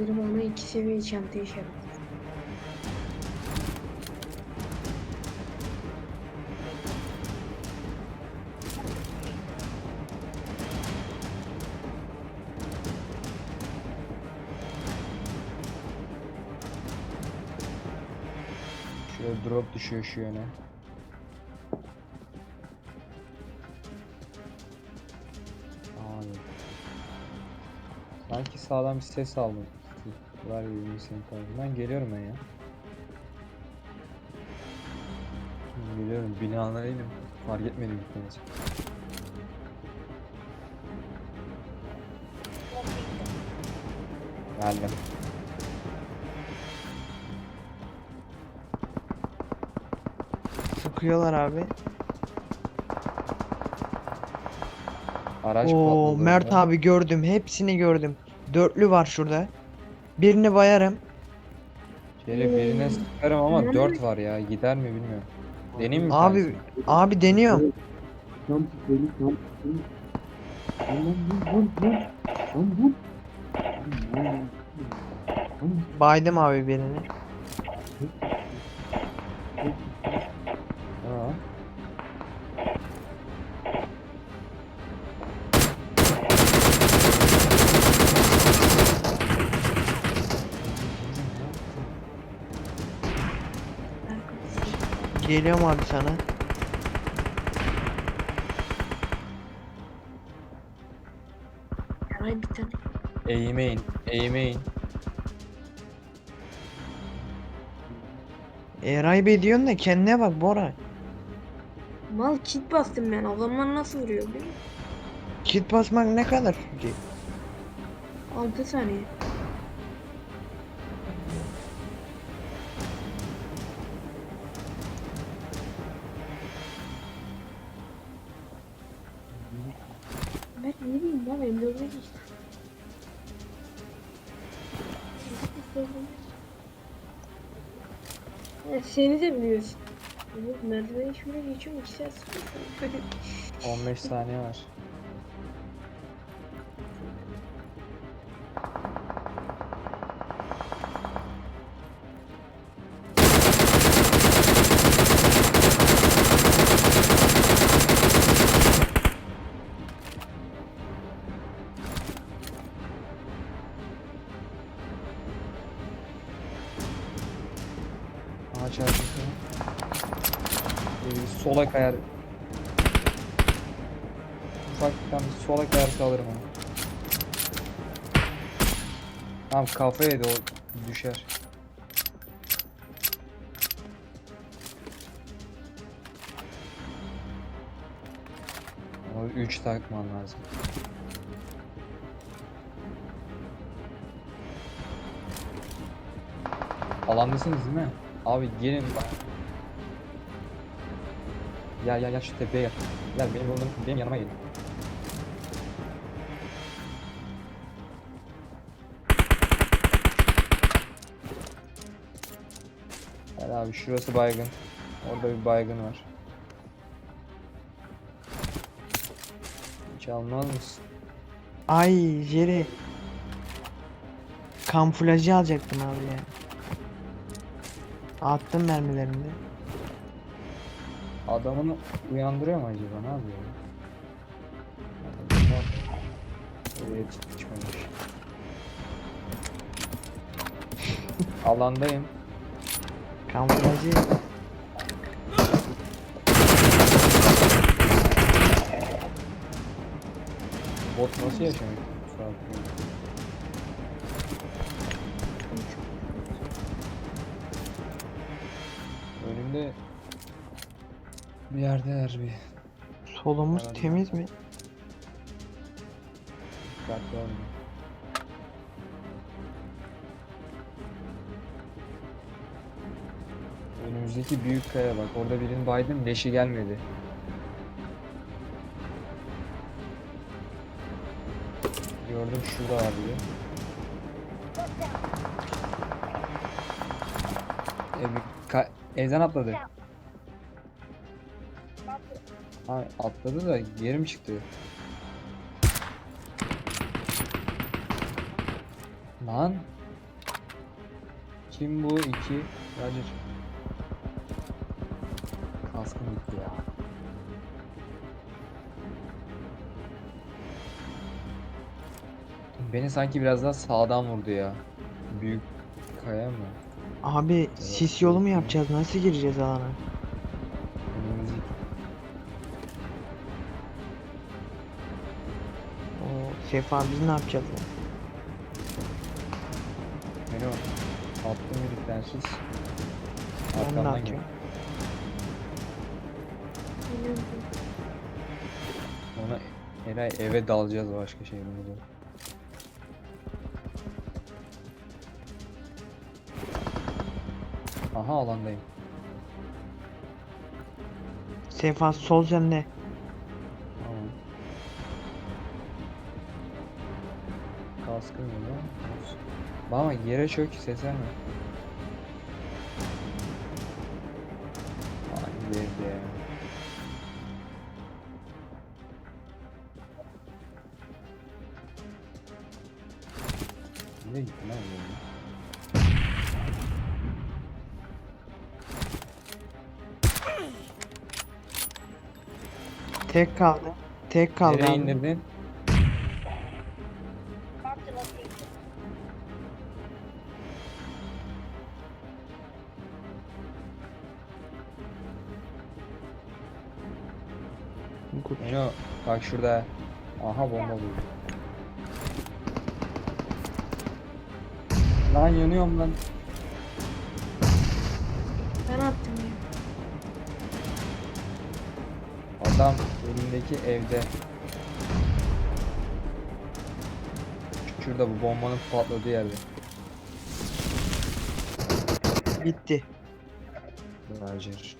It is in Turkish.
Biri bana iki seviye çanta işaret. Şöyle drop düşüyor şu yöne. Sanki sağdan bir ses aldım. Var bir senin tarafından. Geliyorum ben ya. Geliyorum. Binalara inim. Fark etmedim gitmenizi. Geldim. Sıkıyorlar abi. Araç Oo patladı Mert abi gördüm. Hepsini gördüm. Dörtlü var şurada. Birini bayarım. Şöyle birine Hmm. sıkarım ama Yani- 4 var ya. Gider mi bilmiyorum. Deneyim mi? Abi tanesini? abi deniyorum. Tam beni tam beni. Lan vur vur vur. Lan vur. Lan vur. Lan Baydım abi birini. Geliyorum abi sana. Ay bir tane. Eğime in. Eğime in. Eray Bey diyorsun da kendine bak Bora. Mal kit bastım ben. Adamlar nasıl vuruyor biliyor musun? Kit basmak ne kadar? 6 saniye. Ben ne bileyim M4'e geçtim. Evet, seni de biliyorsun. Merdiveni şöyle geçiyorum 2 saat sıkıyorum. 15 saniye var. Sola kayar. Ufaktan sola kayarsa alırım onu. Tamam kafa yedi o düşer. O 3 takman lazım. Alandasınız değil mi? Abi gelin bak. Gel gel gel şu tepeye gel. Gel benim yolum benim yanıma gelin. Gel abi şurası baygın. Orada bir baygın var. Hiç almaz mısın? Ay Jerry. Kamuflajı alacaktım abi ya. Attım mermilerini de. Adamını uyandırıyor mu acaba? Ne yapıyor? Oraya çıkmamış. Alandayım. Kamuflajı Bot nasıl yaşamış? Bir yerdeler bir. solumuz Herhalde. temiz mi? Dikkatli olun. Önümüzdeki büyük kaya bak. Orada birinin Biden leşi gelmedi. Gördüm şurada abi. E, ka- evden atladı. Ha, atladı da geri mi çıktı? Lan Kim bu? İki. Roger. Kaskım gitti ya. Beni sanki biraz daha sağdan vurdu ya. Büyük kaya mı? Abi sis yolu mu yapacağız? Nasıl gireceğiz alana? Sefa biz ne yapacağız? lan? Beni o. Attım yedikten sus. Ben de Arkamdan gel. atıyorum. Ona Eray eve dalacağız başka şey bulmadan. Aha alandayım. Sefa sol sende. Ama yere çök ses verme. Ay yerde. Nereye gitti lan bu oyun? Tek kaldı. Tek kaldı Nereye abi. indirdin? Good. Eno bak şurada. Aha bomba bu. Lan yanıyorum lan. Ben attım ya. Adam elindeki evde. Şurada bu bombanın patladığı yerde. Bitti. Roger.